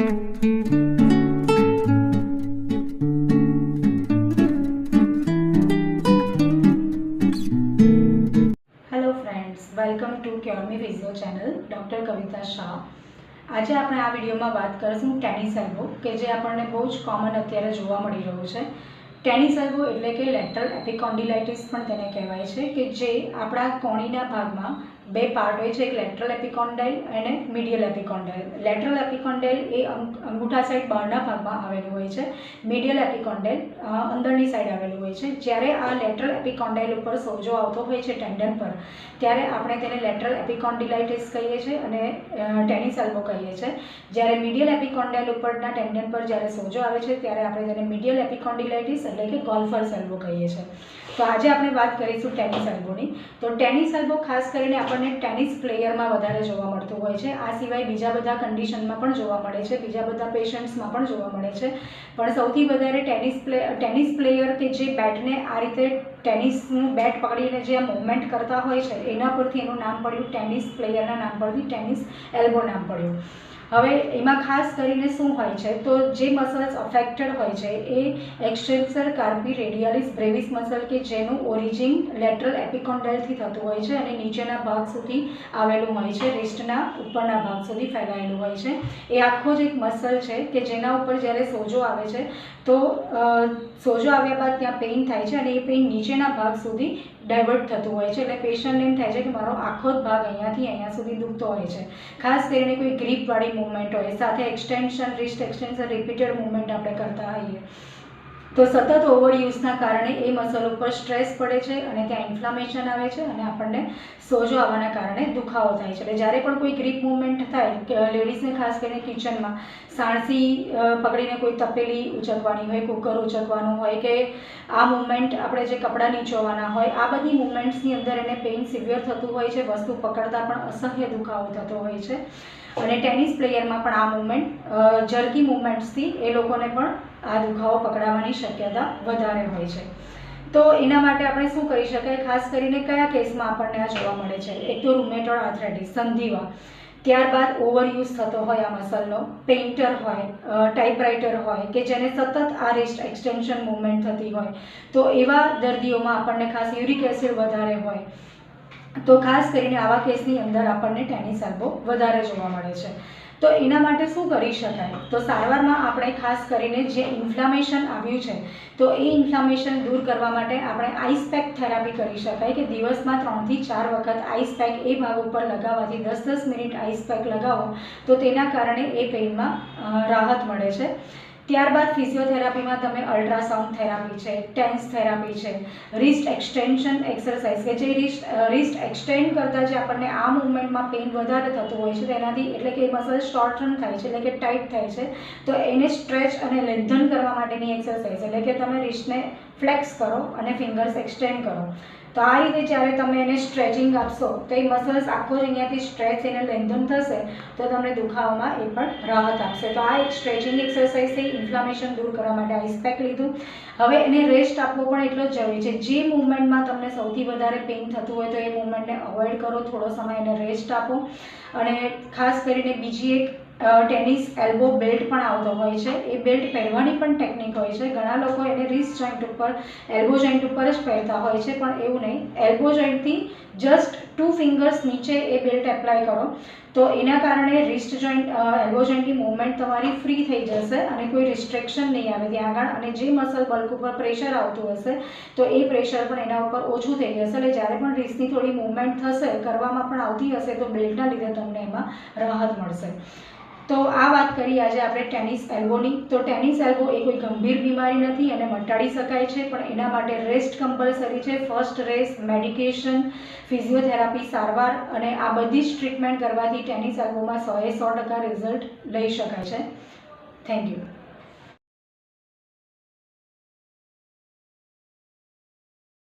Hello friends welcome to CureMe Vizio channel doctor Kavita Shah આજે આપણે આ વિડીયોમાં વાત કરીશું ટેનિસ એલ્બો, કે જે આપણને બહુ જ કોમન અત્યારે જોવા મળી રહ્યું છે. ટેનિસ એલ્બો એટલે કે લેટરલ એપિકોન્ડિલાઇટિસ પણ તેને કહેવાય છે, કે જે આપણા કોણીના ભાગમાં બે પાર્ટ હોય છે, એક લેટરલ એપિકોન્ડાઇલ અને મીડિયલ એપિકોન્ડાઇલ લેટરલ એપિકોન્ડાઇલ એ અંગ- અંગૂઠા સાઈડ બહારના ભાગમાં આવેલું હોય છે. મીડિયલ એપિકોન્ડાઇલ અંદરની સાઈડ આવેલું હોય છે. જ્યારે આ લેટરલ એપિકોન્ડાઇલ ઉપર સોજો આવતો હોય છે ટેન્ડન પર, ત્યારે આપણે તેને લેટરલ એપિકોન્ડિલાઇટિસ કહીએ છીએ અને ટેનિસ એલ્બો કહીએ છીએ. જ્યારે મીડિયલ એપિકોન્ડાઇલ ઉપરના ટેન્ડન પર જ્યારે સોજો આવે છે, ત્યારે આપણે તેને મીડિયલ એપિકોન્ડિલાઇટિસ એટલે કે ગોલ્ફર્સ એલ્બો કહીએ છીએ. તો આજે આપણે વાત કરીશું ટેનિસ એલ્બોની તો ટેનિસ એલ્બો ખાસ કરીને આપણને ટેનિસ પ્લેયરમાં વધારે જોવા મળતું હોય છે. આ સિવાય બીજા બધા કન્ડિશનમાં પણ જોવા મળે છે. બીજા બધા પેશન્ટ્સમાં પણ જોવા મળે છે. પણ સૌથી વધારે ટેનિસ પ્લે, ટેનિસ પ્લેયર કે જે બેટને આ રીતે ટેનિસનું બેટ પકડીને જે મૂવમેન્ટ કરતા હોય છે, એના પરથી એનું નામ પડ્યું ટેનિસ પ્લેયરના નામ પરથી ટેનિસ એલ્બો નામ પડ્યું. હવે એમાં ખાસ કરીને શું હોય છે? તો જે મસલ્સ અફેક્ટેડ હોય છે, એ એક્સટેન્સર કાર્પી રેડિયાલિસ બ્રેવિસ મસલ કે જેનું ઓરિજિન લેટરલ એપિકોન્ડાઇલથી થતું હોય છે અને નીચેના ભાગ સુધી આવેલું હોય છે રિસ્ટના ઉપરના ભાગ સુધી ફેલાયેલું હોય છે. એ આખો જ એક મસલ છે કે જેના ઉપર જ્યારે સોજો આવે છે, તો સોજો આવ્યા બાદ ત્યાં પેઇન થાય છે અને એ પેઇન નીચેના ભાગ સુધી ડાયવર્ટ થતું હોય છે એટલે પેશન્ટને એમ થાય છે કે મારો આખો જ ભાગ અહીંયાથી અહીંયા સુધી દુખતો હોય છે. ખાસ કરીને કોઈ ગ્રીપવાળી મૂવમેન્ટ હોય, સાથે extension wrist extension repeated movement આપણે કરતા હોઈએ. તો સતત ઓવરયુઝના કારણે એ મસલ ઉપર સ્ટ્રેસ પડે છે અને ત્યાં ઇન્ફ્લામેશન આવે છે અને આપણને સોજો આવવાના કારણે દુખાવો થાય છે. એટલે જ્યારે પણ કોઈ ગ્રીપ મૂવમેન્ટ થાય લેડીઝને ખાસ કરીને કિચનમાં સાણસી પકડીને કોઈ તપેલી ઉચકવાની હોય, કુકર ઉચકવાનું હોય કે આ મૂવમેન્ટ આપણે જે કપડાં નીચોવાના હોય, આ બધી મૂવમેન્ટ્સની અંદર એને પેઇન સિવિયર થતું હોય છે, વસ્તુ પકડતા પણ અસહ્ય દુખાવો થતો હોય છે. અને ટેનિસ પ્લેયરમાં પણ આ મૂવમેન્ટ જર્કી મૂવમેન્ટ્સથી એ લોકોને પણ આ દુખાવો પકડાવાની શક્યતા વધારે હોય છે. તો એના માટે આપણે શું કરી શકાય? ખાસ કરીને કયા કેસમાં આપણને આ જોવા મળે છે? એક તો રૂમેટોડ આર્થરાઇટિસ સંધિવા. ત્યારબાદ ઓવરયુઝ થતો હોય આ મસલનો પેઇન્ટર હોય ટાઈપરાઇટર હોય કે જેને સતત આ રિસ્ટ એક્સટેન્શન મૂવમેન્ટ થતી હોય, તો એવા દર્દીઓમાં આપણને ખાસ યુરિક એસિડ વધારે હોય. તો ખાસ કરીને આવા કેસની અંદર આપણને ટેનિસ એલ્બો વધારે જોવા મળે છે. તો એના માટે શું કરી શકાય? તો સારવારમાં આપણે ખાસ કરીને જે ઇન્ફ્લામેશન આવ્યું છે, તો એ ઇન્ફ્લામેશન દૂર કરવા માટે આપણે આઈસ પેક થેરાપી કરી શકાય કે દિવસમાં ત્રણથી ચાર વખત આઈસ પેક એ ભાગ ઉપર લગાવવાથી દસ દસ મિનિટ આઈસ પેક લગાવો, તો તેના કારણે એ પેઇનમાં રાહત મળે છે. ત્યારબાદ ફિઝિયોથેરાપીમાં તમે અલ્ટ્રાસાઉન્ડ થેરાપી છે, ટેન્સ થેરાપી છે રિસ્ટ એક્સટેન્શન એક્સરસાઇઝ કે જે રિસ્ટ રિસ્ટ એક્સટેન્ડ કરતાં જે આપણને આ મૂવમેન્ટમાં પેઇન વધારે થતું હોય છે, તેનાથી એટલે કે મસલ રન થાય છે, એટલે કે ટાઈટ થાય છે, તો એને સ્ટ્રેચ અને લેન્થન કરવા માટેની એક્સરસાઇઝ એટલે કે તમે રિસ્ટને ફ્લેક્સ કરો અને ફિંગર્સ એક્સટેન્ડ કરો. તો આ રીતે જ્યારે તમે એને સ્ટ્રેચિંગ આપશો, તો એ મસલ્સ આખો જ અહીંયાથી સ્ટ્રેચ એને લેન્ધન થશે, તો તમને દુખાવામાં એ પણ રાહત આપશે. તો આ એક સ્ટ્રેચિંગ એક્સરસાઇઝથી ઇન્ફ્લામેશન દૂર કરવા માટે આઈસ પેક લીધું. હવે એને રેસ્ટ આપવો પણ એટલો જ જરૂરી છે. જે મૂવમેન્ટમાં તમને સૌથી વધારે પેઇન થતું હોય તો એ મૂવમેન્ટને અવોઇડ કરો, થોડો સમય એને રેસ્ટ આપો. અને ખાસ કરીને બીજી એક ટેનિસ એલ્બો બેલ્ટ પણ આવતો હોય છે. એ બેલ્ટ પહેરવાની પણ ટેકનિક હોય છે. ઘણા લોકો એને રિસ્ટ જોઈન્ટ ઉપર એલ્બો જોઈન્ટ ઉપર જ પહેરતા હોય છે, પણ એવું નહીં. એલ્બો જોઈન્ટથી જસ્ટ ટુ ફિંગર્સ નીચે એ બેલ્ટ એપ્લાય કરો. તો એના કારણે રિસ્ટ જોઈન્ટ એલ્બો જોઈન્ટની મૂવમેન્ટ તમારી ફ્રી થઈ જશે અને કોઈ રિસ્ટ્રિક્શન નહીં આવે. ત્યાં આગળ અને જે મસલ બલ્ક ઉપર પ્રેશર આવતું હશે, તો એ પ્રેશર પણ એના ઉપર ઓછું થઈ જશે. એટલે જ્યારે પણ રિસ્ટની થોડી મૂવમેન્ટ થશે, કરવામાં પણ આવતી હશે, તો બેલ્ટના લીધે તમને એમાં રાહત મળશે. તો આ વાત કરી આજે આપણે ટેનિસ એલ્બોની. તો ટેનિસ એલ્બો એ કોઈ ગંભીર બીમારી નથી અને મટાડી શકાય છે, પણ એના માટે રેસ્ટ કમ્પલસરી છે. ફર્સ્ટ રેસ્ટ મેડિકેશન, ફિઝિયોથેરાપી સારવાર અને આ બધી જ ટ્રીટમેન્ટ કરવાથી ટેનિસ એલ્બોમાં એ સો ટકા રિઝલ્ટ લઈ શકાય છે. Thank you.